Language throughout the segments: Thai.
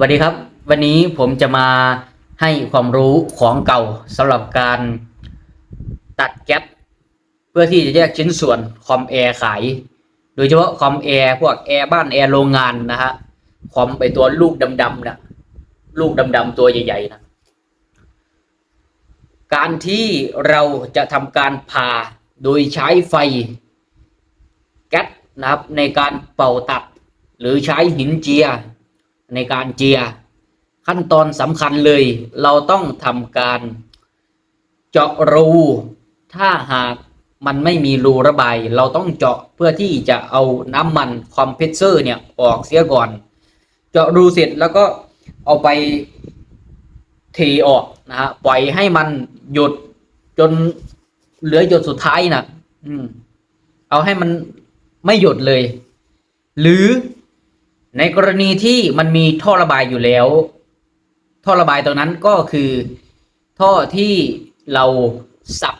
สวัสดีครับ วันนี้ผมจะมาให้ความรู้ของเก่าสำหรับการตัดแก๊สเพื่อที่จะแยกชิ้นส่วนคอมแอร์ขาย โดยเฉพาะคอมแอร์พวกแอร์บ้านแอร์โรงงานนะฮะคอมไปตัวลูกดำๆนะลูกดำๆตัวใหญ่ๆนะการที่เราจะทำการผ่าโดยใช้ไฟแก๊สนะครับในการเป่าตัดหรือใช้หินเจีย ในการเจีย ขั้นตอนสำคัญเลย เราต้องทำการเจาะรู ถ้าหากมันไม่มีรูระบาย เราต้องเจาะเพื่อที่จะเอาน้ำมันคอมเพรสเซอร์เนี่ยออกเสียก่อน เจาะรูเสร็จแล้วก็เอาไปเทออกนะฮะปล่อยให้มันหยุดจนเหลือหยดสุดท้ายนะอืม เอาให้มันไม่หยดเลย หรือ ในกรณีที่มันมีท่อระบายอยู่แล้ว ท่อระบายตรงนั้นก็คือ ท่อที่เราสับ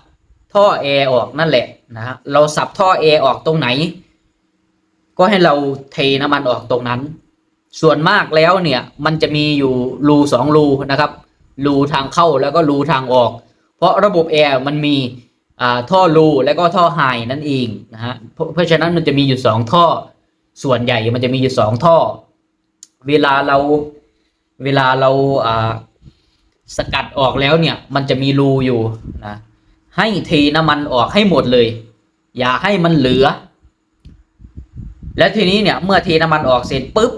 ท่อแอร์ออกนั่นแหละนะฮะเราสับท่อแอร์ออกตรงไหน ก็ให้เราเทน้ำมันออกตรงนั้น ส่วนมากแล้วเนี่ยมันจะมีอยู่รูสองรูนะครับรูทางเข้าแล้วก็รูทางออก เพราะระบบแอร์มันมีอ่าท่อรูแล้วก็ท่อไฮนั่นเองนะฮะเพราะเพราะฉะนั้นมันจะมีอยู่สองท่อ ส่วนใหญ่มันจะมีอยู่สองท่อ เวลาเราเวลาเราอ่าสกัดออกแล้วเนี่ย มันจะมีรูอยู่นะให้เทน้ำมันออกให้หมดเลย อย่าให้มันเหลือ แล้วทีนี้เนี่ยเมื่อเทน้ำมันออกเสร็จปุ๊บ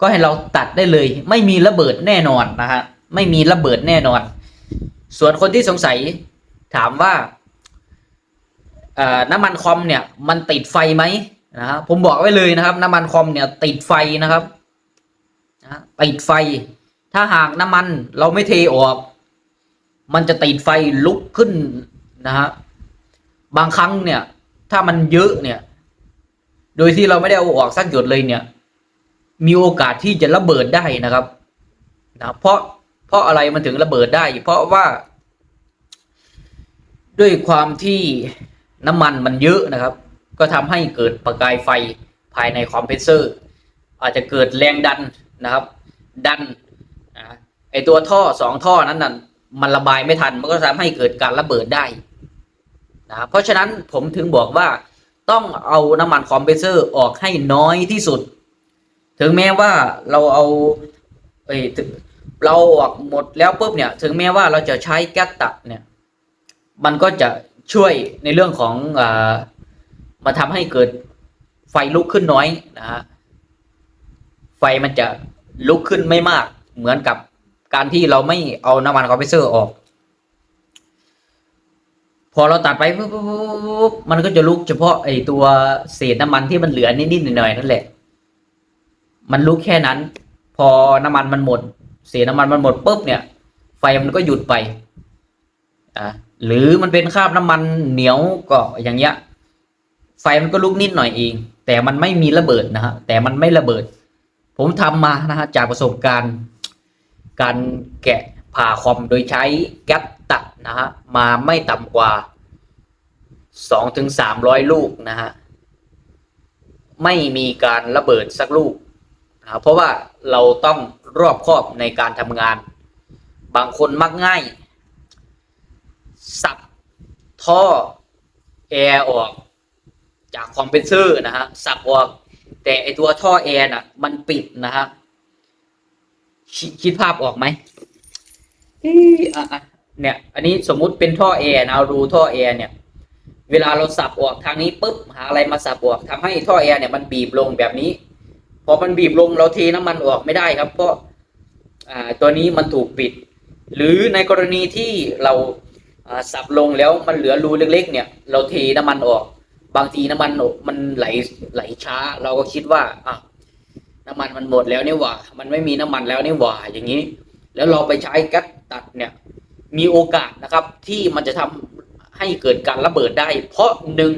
ก็ให้เราตัดได้เลย ไม่มีระเบิดแน่นอนนะฮะไม่มีระเบิดแน่นอน ส่วนคนที่สงสัยถามว่าน้ำมันคอมเนี่ย มันติดไฟไหม นะฮะผมบอกไว้เลยนะครับ น้ำมันคอมเนี่ยติดไฟนะครับนะติดไฟ ถ้าหากน้ำมันเราไม่เทออก มันจะติดไฟลุกขึ้นนะฮะบางครั้งเนี่ย ถ้ามันเยอะเนี่ย โดยที่เราไม่ได้เอาออกสักหยดเลยเนี่ย มีโอกาสที่จะระเบิดได้นะครับนะเพราะเพราะอะไรมันถึงระเบิดได้ เพราะว่า ด้วยความที่น้ำมันมันเยอะนะครับ ก็ทำให้เกิดประกายไฟภายในคอมเพรสเซอร์ อาจจะเกิดแรงดันนะครับ ดันไอตัวท่อสองท่อนั้นน่ะมันระบายไม่ทันมันก็ทำให้เกิดการระเบิดได้นะครับเพราะฉะนั้นผมถึงบอกว่าต้องเอาน้ำมันคอมเพรสเซอร์ออกให้น้อยที่สุด ถึงแม้ว่าเราเอาเอ้เราออกหมดแล้วปุ๊บเนี่ย ถึงแม้ว่าเราจะใช้แก๊สตัดเนี่ย มันก็จะช่วยในเรื่องของอ มาทำให้เกิดไฟลุกขึ้นน้อยนะฮะไฟมันจะลุกขึ้นไม่มากเหมือนกับการที่เราไม่เอาน้ำมันคอมเพรสเซอร์ออก พอเราตัดไปปุ๊บปุ๊บปุ๊บปุ๊บมันก็จะลุกเฉพาะไอตัวเศษน้ำมันที่มันเหลือนิดๆหน่อยๆนั่นแหละ มันลุกแค่นั้น พอน้ำมันมันหมด เศษน้ำมันมันหมดปุ๊บเนี่ย ไฟมันก็หยุดไปอ่าหรือมันเป็นคราบน้ำมันเหนียวก็อย่างเงี้ย ไฟมันก็ลุกนิดหน่อยเอง แต่มันไม่มีระเบิดนะฮะแต่มันไม่ระเบิด ผมทำมานะฮะจากประสบการณ์ การแกะผ่าคอมโดยใช้แก๊สตัดนะฮะมาไม่ต่ำกว่าสองถึงสามร้อยลูกนะฮะไม่มีการระเบิดสักลูกนะเพราะว่าเราต้องรอบคอบในการทำงาน บางคนมักง่าย สับท่อแอร์ออก จากคอมเพรสเซอร์นะฮะสับออก แต่ไอตัวท่อแอร์น่ะ มันปิดนะฮะคคิดภาพออกไหมเอ๊ะอะอะเนี่ย อันนี้สมมุติเป็นท่อแอร์นะรูท่อแอร์เนี่ย เวลาเราสับออกทางนี้ปุ๊บหาอะไรมาสับออกทำให้ท่อแอร์เนี่ยมันบีบลงแบบนี้ พอมันบีบลงเราเทน้ำมันออกไม่ได้ครับ เพราะอ่าตัวนี้มันถูกปิด หรือในกรณีที่เราอ่าสับลงแล้วมันเหลือรูเล็ก ๆ เนี่ย เราเทน้ำมันออก บางทีน้ำมันมันไหลไหลช้า เราก็คิดว่าอะน้ำมันมันหมดแล้วนี่หว่า มันไม่มีน้ำมันแล้วนี่หว่าอย่างนี้ แล้วเราไปใช้แก๊สตัดเนี่ย มีโอกาสนะครับ ที่มันจะทำให้เกิดการระเบิดได้ เพราะหนึ่ง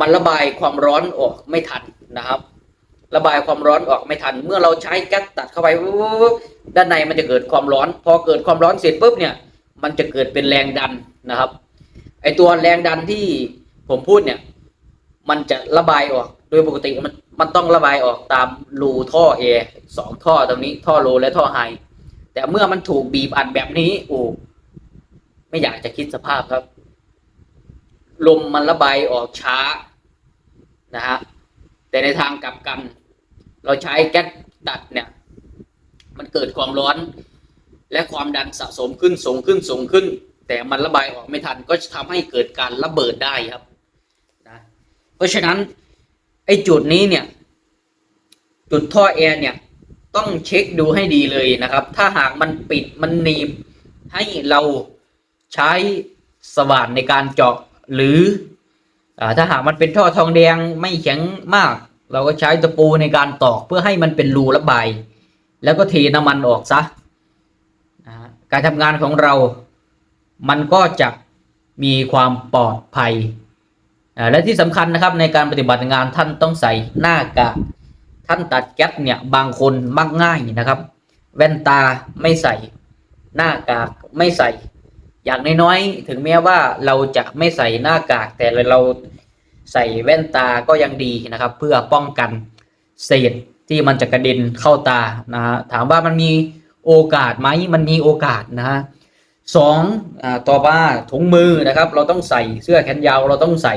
มันระบายความร้อนออกไม่ทันนะครับ ระบายความร้อนออกไม่ทัน เมื่อเราใช้แก๊สตัดเข้าไปด้านในมันจะเกิดความร้อน พอเกิดความร้อนเสร็จปุ๊บเนี่ย มันจะเกิดเป็นแรงดันนะครับไอตัวแรงดันที่ ผมพูดเนี่ย มันจะระบายออก โดยปกติมันมันต้องระบายออกตามรูท่อแอร์สองท่อตรงนี้ท่อโลและท่อไฮแต่เมื่อมันถูกบีบอัดแบบนี้โอ้ไม่อยากจะคิดสภาพครับลมมันระบายออกช้านะฮะแต่ในทางกลับกัน เราใช้แก๊สดัดเนี่ย มันเกิดความร้อน และความดันสะสมขึ้นสูงขึ้นสูงขึ้น แต่มันระบายออกไม่ทันก็จะทำให้เกิดการระเบิดได้ครับ ราะฉะนั้นไอ้จุดนี้เนี่ย จุดท่อแอร์เนี่ย ต้องเช็คดูให้ดีเลยนะครับ ถ้าหากมันปิดมันหนีบ ให้เราใช้สว่านในการเจาะหรืออถ้าหากมันเป็นท่อทองแดงไม่แข็งมาก เราก็ใช้ตะปูในการตอกเพื่อให้มันเป็นรูระบาย แล้วก็เทน้ำมันออกซะนะการทำงานของเรา มันก็จะมีความปลอดภัย และที่สำคัญนะครับในการปฏิบัติงานท่านต้องใส่หน้ากากท่านตัดแก๊สเนี่ยบางคนมักง่ายนะครับ แว่นตาไม่ใส่หน้ากากไม่ใส่ อย่างน้อยๆถึงแม้ว่าเราจะไม่ใส่หน้ากาก แต่เราใส่แว่นตาก็ยังดีนะครับ เพื่อป้องกันเศษที่มันจะกระเด็นเข้าตานะฮะถามว่ามันมีโอกาสไหมมันมีโอกาสนะฮะสองอ่าต่อมาถุงมือนะครับ เราต้องใส่เสื้อแขนยาวเราต้องใส่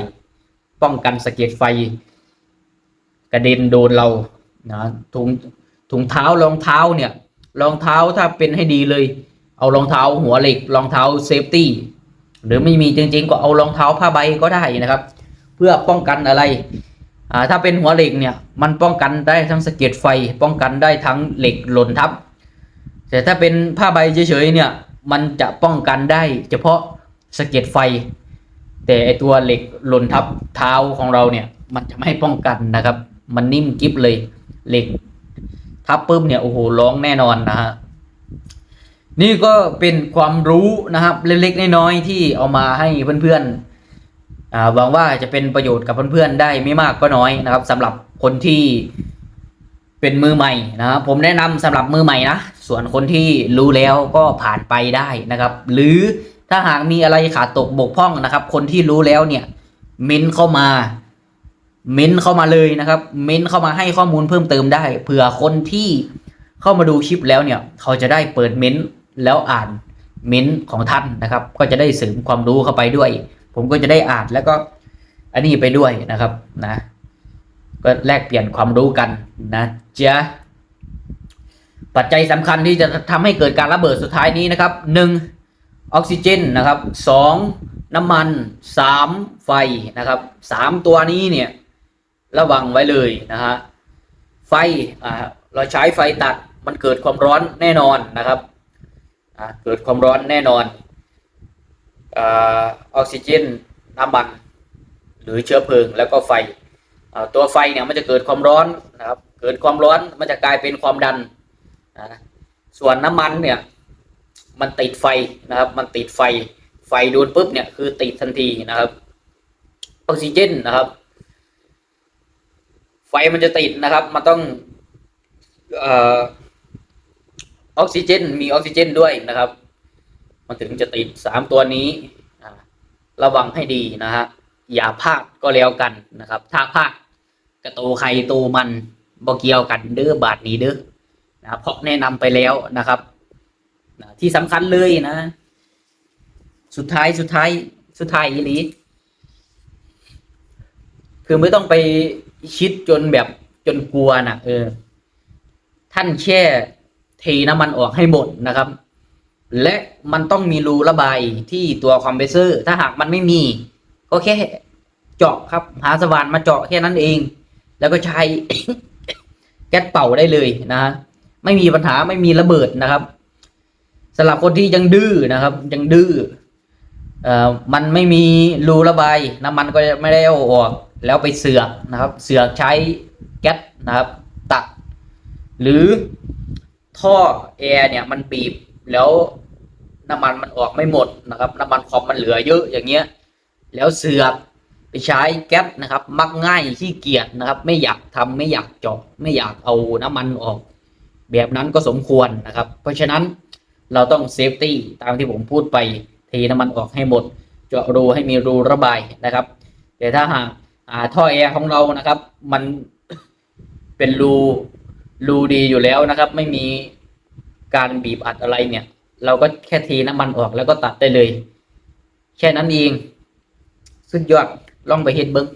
ป้องกันสะเก็ดไฟ กระเด็นโดนเรานะถุงถุงเท้ารองเท้าเนี่ยรองเท้าถ้าเป็นให้ดีเลย เอารองเท้าหัวเหล็กรองเท้าเซฟตี้หรือไม่มีจริงๆ ก็เอารองเท้าผ้าใบก็ได้นะครับ เพื่อป้องกันอะไรอ่าถ้าเป็นหัวเหล็กเนี่ยมันป้องกันได้ทั้งสะเก็ดไฟ ป้องกันได้ทั้งเหล็กหล่นทับ แต่ถ้าเป็นผ้าใบเฉยๆเนี่ยมันจะป้องกันได้ เฉพาะสะเก็ดไฟ แต่ไอตัวเหล็กหล่นทับเท้าของเราเนี่ย มันจะไม่ป้องกันนะครับ มันนิ่มกิฟเลย เหล็กทับปุ๊บเนี่ยโอ้โหร้องแน่นอนนะฮะนี่ก็เป็นความรู้นะครับ เล็กๆน้อยๆที่เอามาให้เพื่อนๆอ่าหวังว่าจะเป็นประโยชน์กับเพื่อนๆได้ไม่มากก็น้อยนะครับสำหรับคนที่เป็นมือใหม่นะครับผมแนะนำสำหรับมือใหม่นะส่วนคนที่รู้แล้วก็ผ่านไปได้นะครับ หรือ ถ้าหากมีอะไรขาดตกบกพร่องนะครับ คนที่รู้แล้วเนี่ย เม้นเข้ามา เม้นเข้ามาเลยนะครับ เม้นเข้ามาให้ข้อมูลเพิ่มเติมได้เผื่อคนที่เข้ามาดูคลิปแล้วเนี่ย เขาจะได้เปิดเม้นแล้วอ่านเม้นของท่านนะครับ ก็จะได้เสริมความรู้เข้าไปด้วย ผมก็จะได้อ่านแล้วก็ อันนี้ไปด้วยนะครับนะ ก็แลกเปลี่ยนความรู้กันนะจ๊ะปัจจัยสำคัญที่จะทำให้เกิดการระเบิดสุดท้ายนี้นะครับหนึ่ง ออกซิเจนนะครับสองน้ำมันสามไฟนะครับสามตัวนี้เนี่ยระวังไว้เลยนะฮะไฟอ่าเราใช้ไฟตัดมันเกิดความร้อนแน่นอนนะครับอ่าเกิดความร้อนแน่นอนออกซิเจนน้ำมันหรือเชื้อเพลิงแล้วก็ไฟตัวไฟเนี่ยมันจะเกิดความร้อนนะครับ เกิดความร้อนมันจะกลายเป็นความดัน ส่วนน้ำมันเนี่ย มันติดไฟนะครับ มันติดไฟ ไฟโดนปุ๊บเนี่ยคือติดทันทีนะครับออกซิเจนนะครับ ไฟมันจะติดนะครับ มันต้องเอ่อออกซิเจน มีออกซิเจนด้วยนะครับ มันถึงจะติดสามตัวนี้ระวังให้ดีนะฮะอย่าพลาดก็แล้วกันนะครับ ถ้าพลาดกระโตใครโตมันบ่เกี่ยวกันเด้อบาทนี้เด้อนะเพราะแนะนำไปแล้วนะครับ นะที่สำคัญเลยนะ สุดท้ายสุดท้ายสุดท้ายอีหลี คือไม่ต้องไปคิดจนแบบจนกลัวนะเออ ท่านแช่เทน้ำมันออกให้หมดนะครับ และมันต้องมีรูระบายที่ตัวคอมเพรสเซอร์ ถ้าหากมันไม่มี ก็แค่เจาะครับ หาสว่านมาเจาะแค่นั้นเอง แล้วก็ใช้แก๊สเป่าได้เลยนะฮะไม่มีปัญหาไม่มีระเบิดนะครับ สำหรับคนที่ยังดื้อนะครับ ยังดื้อเอ่อมันไม่มีรูระบายน้ำมันก็ไม่ได้เอาออก แล้วไปเสือกนะครับ เสือกใช้แก๊สนะครับ ตัด หรือท่อแอร์เนี่ยมันบีบแล้วน้ำมันมันออกไม่หมดนะครับ น้ำมันคอมมันเหลือเยอะอย่างเงี้ย แล้วเสือกไปใช้แก๊สนะครับ มักง่ายขี้เกียจนะครับ ไม่อยากทำไม่อยากเจาะไม่อยากเอาน้ำมันออก แบบนั้นก็สมควรนะครับ เพราะฉะนั้น เราต้องเซฟตี้ตามที่ผมพูดไปเทน้ำมันออกให้หมด เจาะรูให้มีรูระบายนะครับ แต่ถ้าหากท่อแอร์ของเรานะครับ มันเป็นรูรูดีอยู่แล้วนะครับ ไม่มีการบีบอัดอะไรเนี่ย เราก็แค่เทน้ำมันออกแล้วก็ตัดได้เลย แค่นั้นเอง สุดยอดลองไปเฮ็ดเบิ้ง